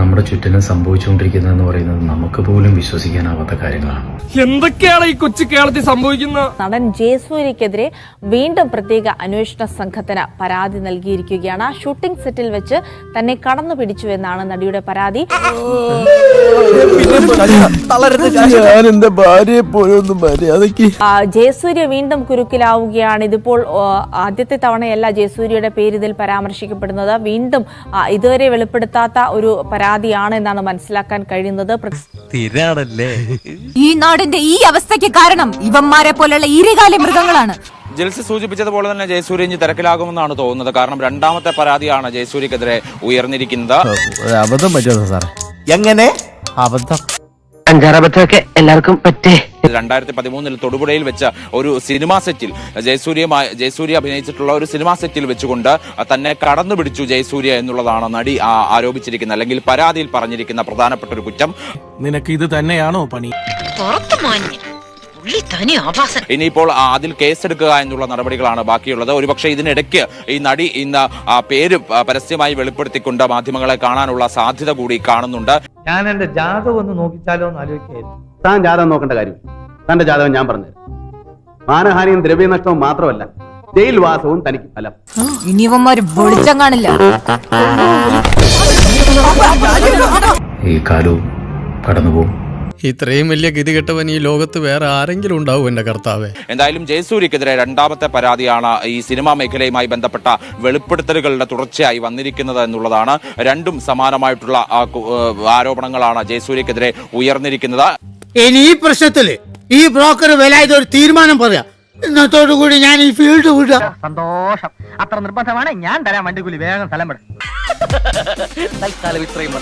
നമ്മുടെ ചുറ്റിനും സംഭവിച്ചുകൊണ്ടിരിക്കുന്നതെന്ന് പറയുന്നത് നമുക്ക് പോലും വിശ്വസിക്കാനാവാത്ത കാര്യങ്ങളാണ്. എന്തൊക്കെയാണ് ഈ കൊച്ചു കേരളത്തിൽ സംഭവിക്കുന്നത്? നടൻ ജയസൂര്യക്കെതിരെ വീണ്ടും പ്രത്യേക അന്വേഷണ സംഘത്തിന് പരാതി നൽകിയിരിക്കുകയാണ്. ഷൂട്ടിംഗ് സെറ്റിൽ വെച്ച് തന്നെ കടന്നു പിടിച്ചു എന്നാണ് നടിയുടെ പരാതി. ജയസൂര്യ വീണ്ടും കുരുക്കിലാവുകയാണ്. ഇതിപ്പോൾ ആദ്യത്തെ തവണയല്ല ജയസൂര്യയുടെ പേര് ഇതിൽ പരാമർശിക്കപ്പെടുന്നത്. വീണ്ടും ഇതുവരെ വെളിപ്പെടുത്താത്ത ഒരു പരാതിയാണ് എന്നാണ് മനസ്സിലാക്കാൻ കഴിയുന്നത്. ഈ നാടിന്റെ ഈ അവസ്ഥയ്ക്ക് കാരണം ഇവന്മാരെ പോലെയുള്ള ഇരുകാലി മൃഗങ്ങളാണ്. ജൽസി സൂചിപ്പിച്ചതുപോലെ തന്നെ ജയസൂര്യ ഇനി തിരക്കിലാകുമെന്നാണ് തോന്നുന്നത്. കാരണം രണ്ടാമത്തെ പരാതിയാണ് ജയസൂര്യക്കെതിരെ ഉയർന്നിരിക്കുന്നത്. അബദ്ധം പറ്റുന്നത് സാറേ? എങ്ങനെ? അബദ്ധം. അഞ്ചാറബദ്ധമൊക്കെ എല്ലാവർക്കും പറ്റേ. രണ്ടായിരത്തി പതിമൂന്നിൽ തൊടുപുഴയിൽ വെച്ച ഒരു സിനിമാ സെറ്റിൽ ജയസൂര്യമായി ജയസൂര്യ അഭിനയിച്ചിട്ടുള്ള ഒരു സിനിമാ സെറ്റിൽ വെച്ചുകൊണ്ട് തന്നെ കടന്നു പിടിച്ചു ജയസൂര്യ എന്നുള്ളതാണ് നടി ആരോപിച്ചിരിക്കുന്ന അല്ലെങ്കിൽ പരാതിയിൽ പറഞ്ഞിരിക്കുന്ന പ്രധാനപ്പെട്ട ഒരു കുറ്റം. നിനക്ക് ഇത് തന്നെയാണോ പണി? പുറത്തു മാന്യൻ. പുള്ളി തനി ആഭാസൻ ഇനിയിപ്പോൾ അതിൽ കേസെടുക്കുക എന്നുള്ള നടപടികളാണ് ബാക്കിയുള്ളത്. ഒരുപക്ഷെ ഇതിനിടയ്ക്ക് ഈ നടി ഇന്ന് പേര് പരസ്യമായി വെളിപ്പെടുത്തിക്കൊണ്ട് മാധ്യമങ്ങളെ കാണാനുള്ള സാധ്യത കൂടി കാണുന്നുണ്ട്. ഞാൻ എന്റെ ജാതകം ഒന്ന് നോക്കിച്ചാലോ എന്ന് ആലോചിക്കായിരുന്നു താൻ ജാതകം നോക്കേണ്ട കാര്യം. തന്റെ ജാതകം ഞാൻ പറഞ്ഞു മാനഹാനിയും ദ്രവ്യനഷ്ടവും മാത്രമല്ല ജയിൽവാസവും തനിക്ക് ഫലം. ഇനി ഇവന്മാര് വെളിച്ചം കാണില്ല. ഈ കാലവും കടന്നുപോകും ഇത്രയും വലിയ ഗതികെട്ടവൻ ഈ ലോകത്ത് വേറെ ആരെങ്കിലും ഉണ്ടാവും എന്റെ കർത്താവേ. എന്തായാലും ജയസൂര്യക്കെതിരെ രണ്ടാമത്തെ പരാതിയാണ് ഈ സിനിമാ മേഖലയുമായി ബന്ധപ്പെട്ട വെളിപ്പെടുത്തലുകളുടെ തുടർച്ചയായി വന്നിരിക്കുന്നത് എന്നുള്ളതാണ്. രണ്ടും സമാനമായിട്ടുള്ള ആരോപണങ്ങളാണ് ജയസൂര്യക്കെതിരെ ഉയർന്നിരിക്കുന്നത്. ഇനി ഈ പ്രശ്നത്തിൽ ഈ ബ്രോക്കർ വിലായത് ഒരു തീരുമാനം പറയാം. ഇന്നത്തോടു കൂടി ഞാൻ ഈ ഫീൽഡ് വിടുക സന്തോഷം. അത്ര നിർബന്ധമാണ് ഞാൻ തരാം വണ്ടിക്കൂലി വേഗം സ്ഥലം വിടാം. തൽക്കാലം ഇത്രയും